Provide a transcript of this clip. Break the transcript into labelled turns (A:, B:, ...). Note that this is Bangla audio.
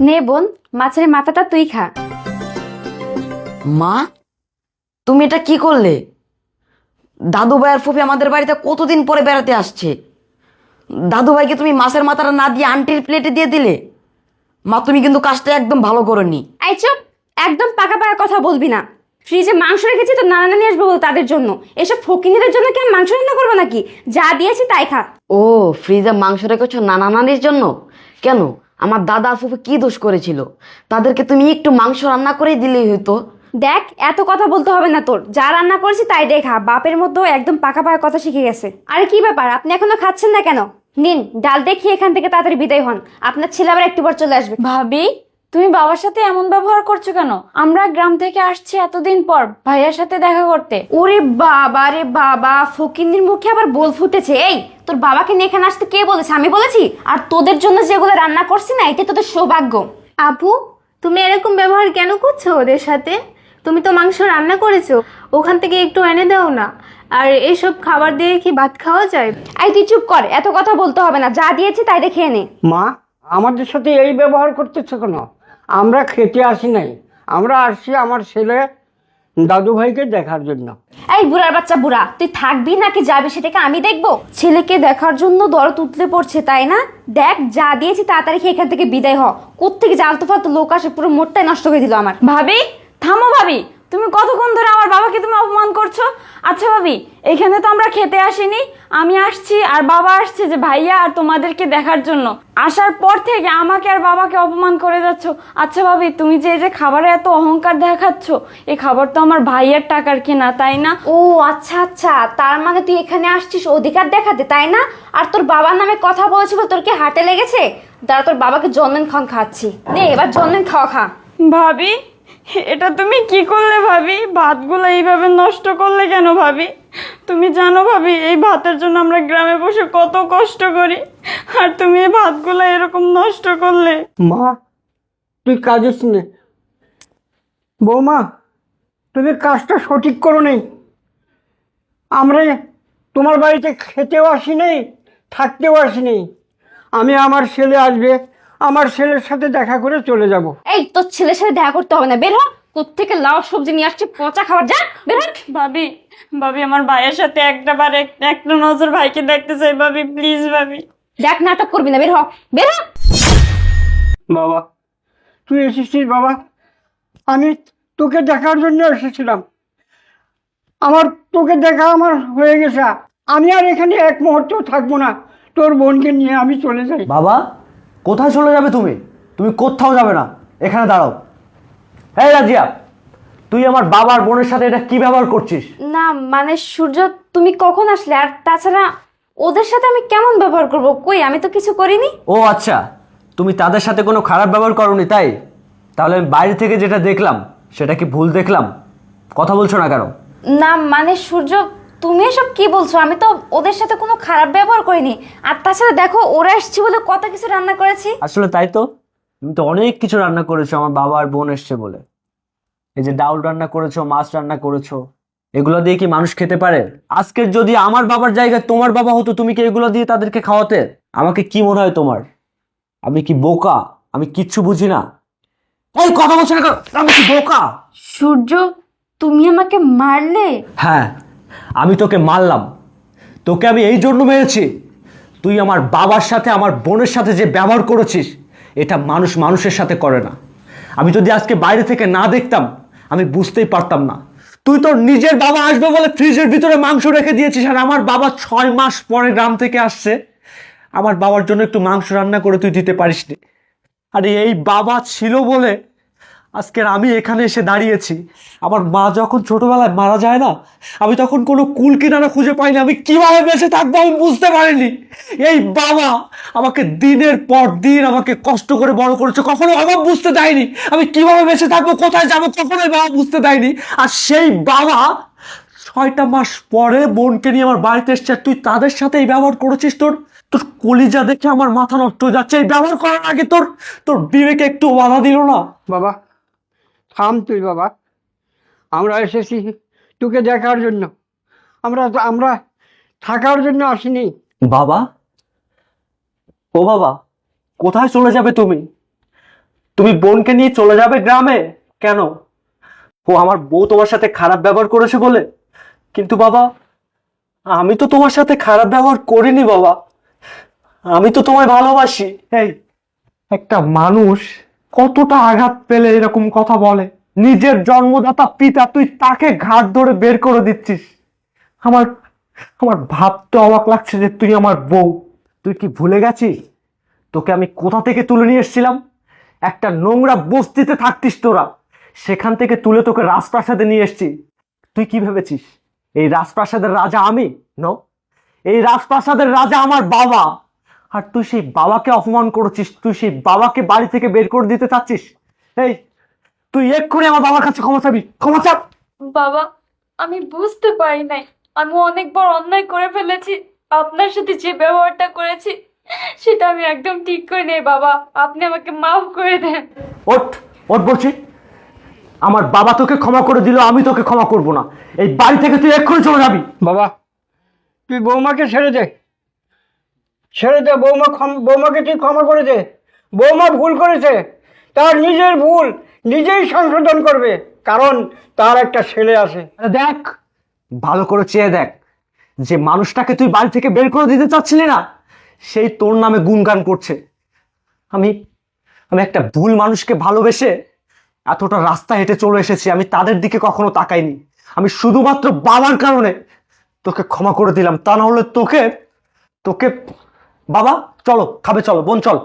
A: নে বোন মাছের মাথাটা তুই খা।
B: মা তুমি এটা কি করলে? দাদু ভাই আর ফুপি আমাদের বাড়িতে কতদিন পরে বেড়াতে আসছে? দাদু ভাইকে তুমি মাছের মাথাটা না দিয়ে আন্টির প্লেটে দিয়ে দিলে? মা তুমি কিন্তু কাজটা একদম ভালো করনি।
A: এই চুপ একদম পাকা পাকা কথা বলবি না। ফ্রিজে মাংস রেখেছি তো নানা নানি আসবে বল তাদের জন্য। এসব ফকিনীদের জন্য কি আমি মাংস রান্না করব নাকি? যা দিয়েছি তাই খা।
B: ও ফ্রিজে মাংস রেখেছো নানা নানির জন্য? কেন? আমার দাদা আফুফে ফুফি কি দোষ করেছিল? তাদেরকে তুমি একটু মাংস রান্না করেই দিলেই হতো
A: দেখ এত কথা বলতে হবে না তোর। যা রান্না করেছি তাই দেখা। বাপের মধ্যেও একদম পাকা পাকা কথা শিখে গেছে। আরে কি ব্যাপার? আপনি এখনও খাচ্ছেন না কেন? নিন ডাল দেখি এখান থেকে তাড়াতাড়ি বিদায় হন। আপনার ছেলে আবার একটু পর চলে আসবে।
C: ভাবি তুমি বাবার সাথে এমন ব্যবহার করছ কেন? আমরা গ্রাম থেকে আসছি এতদিন পর ভাইয়ার সাথে দেখা করতে।
A: ওরে বাবা রে বাবা ফকিন্দির মুখে আবার বল ফুটেছে। এই তোর বাবাকে নিয়ে এখানে আসতে কে বলেছে? আমি বলেছি? আর তোদের জন্য যেগুলো রান্না করছি না এটা তোদের সৌভাগ্য।
D: আপু তুমি এরকম ব্যবহার কেন করছ ওদের সাথে? তুমি তো মাংস রান্না করেছ ওখান থেকে একটু এনে দাও না। আর এসব খাবার দিয়ে কি ভাত খাওয়া যায়?
A: এই তুই চুপ কর এত কথা বলতে হবে না। যা দিয়েছি তাই দেখে নে।
E: মা আমাদের সাথে এই ব্যবহার করতেছো কেন? আমরা খেতে আসি নাই। আমরা আসছি আমার ছেলে দাদু ভাইকে দেখার জন্য।
A: এই বুড়ার বাচ্চা বুড়া, তুই থাকবি নাকি যাবি সেটাকে আমি দেখব? ছেলেকে দেখার জন্য দরদ উতলে পড়ছে, তাই না? দেখ, যা দিয়েছি তাড়াতাড়ি খেয়ে এখান থেকে বিদায় হ। কোত্থেকে জালতো ফালতো লোক আসে, পুরো মোটটাই নষ্ট করে দিল আমার।
C: ভাবি, থামো ভাবি। তুমি কতক্ষণ ধরে আমার বাবাকে তুমি অপমান করছ? আচ্ছা ভাবি এখানে তো আমরা খেতে আসিনি। আমি আসছি আর বাবা আসছে যে ভাইয়া আর তোমাদেরকে দেখার জন্য। আসার পর থেকে আমাকে আর বাবাকে অপমান করে যাচ্ছ। আচ্ছা ভাবি তুমি যে এই যে খাবারে এত অহংকার দেখাচ্ছ এই খাবার তো আমার ভাইয়ার টাকার কেনা তাই না?
A: ও আচ্ছা আচ্ছা তার মানে তুই এখানে আসছিস অধিকার দেখাতে তাই না? আর তোর বাবার নামে কথা বলেছিল তোর কি হাটে লেগেছে? দাঁড়া তোর বাবাকে জন্মেন খান খাচ্ছি নে এবার জন্মেন খাওয়া খা।
C: ভাবি এটা তুমি কি করলে ভাবি? ভাতগুলো এইভাবে নষ্ট করলে কেন ভাবি? তুমি জানো ভাবি, এই ভাতের জন্য আমরা গ্রামে বসে কত কষ্ট করি। আর তুমি এই ভাতগুলো এরকম নষ্ট করলে।
E: মা, তুই কাজেস নে বৌমা, তুমি কাজটা সঠিক করো নেই আমরা তোমার বাড়িতে খেতেও আসি নেই থাকতেও আসি নেই আমি আমার ছেলে আসবে আমার ছেলের সাথে দেখা করে চলে যাব।
A: এই তোর ছেলের সাথে দেখা করতে হবে না। বের হ। কোত্থেকে লাউ সবজি নিয়ে আসছে পচা খাবার। যা বের হ।
C: ভাবি ভাবি আমার ভাইয়ের সাথে একটা বার এক- একটা নজর ভাইকে দেখতে চাই। ভাবি প্লিজ ভাবি।
A: দেখ নাটক করবি না বের হ। বের হ।
E: বাবা তুই এসেছিস বাবা? আমি তোকে দেখার জন্য এসেছিলাম। আমার তোকে দেখা আমার হয়ে গেছে। আমি আর এখানে এক মুহূর্তেও থাকব না। তোর বোনকে নিয়ে আমি চলে যাই।
F: বাবা কোথায় চলে যাবে তুমি? তুমি কোথাও যাবে না। এখানে দাঁড়াও। এই রাজিয়া তুই আমার বাবার বোনের সাথে এটা কি ব্যবহার করছিস?
A: না মানে সূর্য তুমি কখন আসলে? আর তাছাড়া ওদের সাথে আমি কেমন ব্যবহার করব? কই আমি তো কিছু করিনি?
F: ও আচ্ছা। তুমি তাদের সাথে কোনো খারাপ ব্যবহার করনি তাই? তাহলে আমি বাইরে থেকে যেটা দেখলাম সেটা কি ভুল দেখলাম? কথা বলছো না কেন?
A: না মানে সূর্য তুমি এসব কি বলছো? আমি তো ওদের সাথে কোনো খারাপ ব্যবহার করিনি। আর তাছাড়া দেখো ওরা এসছে বলে কত কিছু রান্না করেছি।
F: আসলে তাই তো? তুমি তো অনেক কিছু রান্না করেছ আমার বাবা আর বোন এসছে বলে। এই যে ডাউল রান্না করেছ মাছ রান্না করেছ এগুলো দিয়ে কি মানুষ খেতে পারে? আজকে যদি আমার বাবার জায়গায় তোমার বাবা হতো তুমি কি এগুলো দিয়ে তাদেরকে খাওয়াতে? আমাকে কি মনে হয় তোমার? আমি কি বোকা? আমি কিচ্ছু বুঝি না। এই কথা বলছো না আমি কি বোকা?
A: সূর্য তুমি আমাকে মারলে?
F: হ্যাঁ। আমি তোকে মারলাম। তোকে আমি এই জন্য মেরেছি। তুই আমার বাবার সাথে, আমার বোনের সাথে যে ব্যবহার করেছিস, এটা মানুষ মানুষের সাথে করে না। আমি যদি আজকে বাইরে থেকে না দেখতাম, আমি বুঝতেই পারতাম না। তুই তোর নিজের বাবা আসবে বলে ফ্রিজের ভিতরে মাংস রেখে দিয়েছিস আর আমার বাবা ছয় মাস পরে গ্রাম থেকে আসছে। আমার বাবার জন্য একটু মাংস রান্না করে তুই দিতে পারিসনি। আরে এই বাবা ছিল বলে আজকের আমি এখানে এসে দাঁড়িয়েছি। আমার মা যখন ছোটবেলায় মারা যায় না, আমি তখন কোনো কুল কিনারা খুঁজে পাইনি। আমি কীভাবে বেঁচে থাকব আমি বুঝতে পারিনি। এই বাবা আমাকে দিনের পর দিন আমাকে কষ্ট করে বড় করেছে। কখনো অভাব বুঝতে দেয়নি। আমি কীভাবে বেঁচে থাকব, কোথায় যাব, কখনোই বাবা বুঝতে দেয়নি। আর সেই বাবা ছয়টা মাস পরে বোনকে নিয়ে আমার বাড়িতে এসছে। তুই তাদের সাথে এই ব্যবহার করেছিস তোর? তোর কলিজা দেখে আমার মাথা নষ্ট হয়ে যাচ্ছে। এই ব্যবহার করার আগে তোর তোর বিবেকে একটু বাধা দিল না?
E: বাবা থাম তুই বাবা। আমরা এসেছি তোকে দেখার জন্য। আমরা আমরা থাকার জন্য আসিনি।
F: বাবা? ও বাবা কোথায় চলে যাবে তুমি? তুমি বোনকে নিয়ে চলে যাবে গ্রামে? কেন? ও আমার বউ তোমার সাথে খারাপ ব্যবহার করেছে বলে? কিন্তু বাবা আমি তো তোমার সাথে খারাপ ব্যবহার করিনি বাবা। আমি তো তোমায় ভালোবাসি। এই একটা মানুষ কতটা আঘাত পেলে এরকম কথা বলে? নিজের জন্মদাতা পিতা, তুই তাকে ঘাট ধরে বের করে দিচ্ছিস। আমার আমার ভাবতে অবাক লাগছে যে তুই আমার বউ। তুই কি ভুলে গেছিস? তোকে আমি কোথা থেকে তুলে নিয়ে এসেছিলাম? একটা নোংরা বস্তিতে থাকতিস তোরা। সেখান থেকে তুলে তোকে রাজপ্রাসাদে নিয়ে এসেছি। তুই কি ভেবেছিস? এই রাজপ্রাসাদের রাজা আমি? ন এই রাজপ্রাসাদের রাজা আমার বাবা। আর তুই সেই বাবাকে অপমান করেছিস তুই সেই বাবাকে বাড়ি থেকে বের করে দিতে চাচ্ছিস? এই তুই এক্ষুনি আমার বাবার কাছে ক্ষমা চাবি ক্ষমা চাপ
C: বাবা আমি বুঝতে পারি নাই। আমি অনেকবার অন্যায় করে ফেলেছি। আপনার সাথে যে ব্যবহারটা করেছি সেটা আমি একদম ঠিক করে নেই বাবা। আপনি আমাকে মাফ করে দেন।
F: ওঠ ওঠ বলছি। আমার বাবা তোকে ক্ষমা করে দিল আমি তোকে ক্ষমা করব না। এই বাড়ি থেকে তুই এক্ষুনি চলে যাবি।
E: বাবা তুই বৌমাকে ছেড়ে দে। ছেড়ে দে, বৌমা বৌমাকে তুই ক্ষমা করে দে। বৌমা ভুল করেছে। তার নিজের ভুল নিজেই সংশোধন করবে, কারণ তার একটা ছেলে আছে।
F: দেখ, ভালো করে চেয়ে দেখ, যে মানুষটাকে তুই বাড়ি থেকে বের করে দিতে চাচ্ছিলি না, সেই তোর নামে গুণগান করছে। আমি আমি একটা ভুল মানুষকে ভালোবেসে এতটা রাস্তা হেঁটে চলে এসেছি, আমি তাদের দিকে কখনো তাকাইনি। আমি শুধুমাত্র বাবার কারণে তোকে ক্ষমা করে দিলাম, তা না হলে তোকে তোকে বাবা চলো খাবে চলো বোন চল।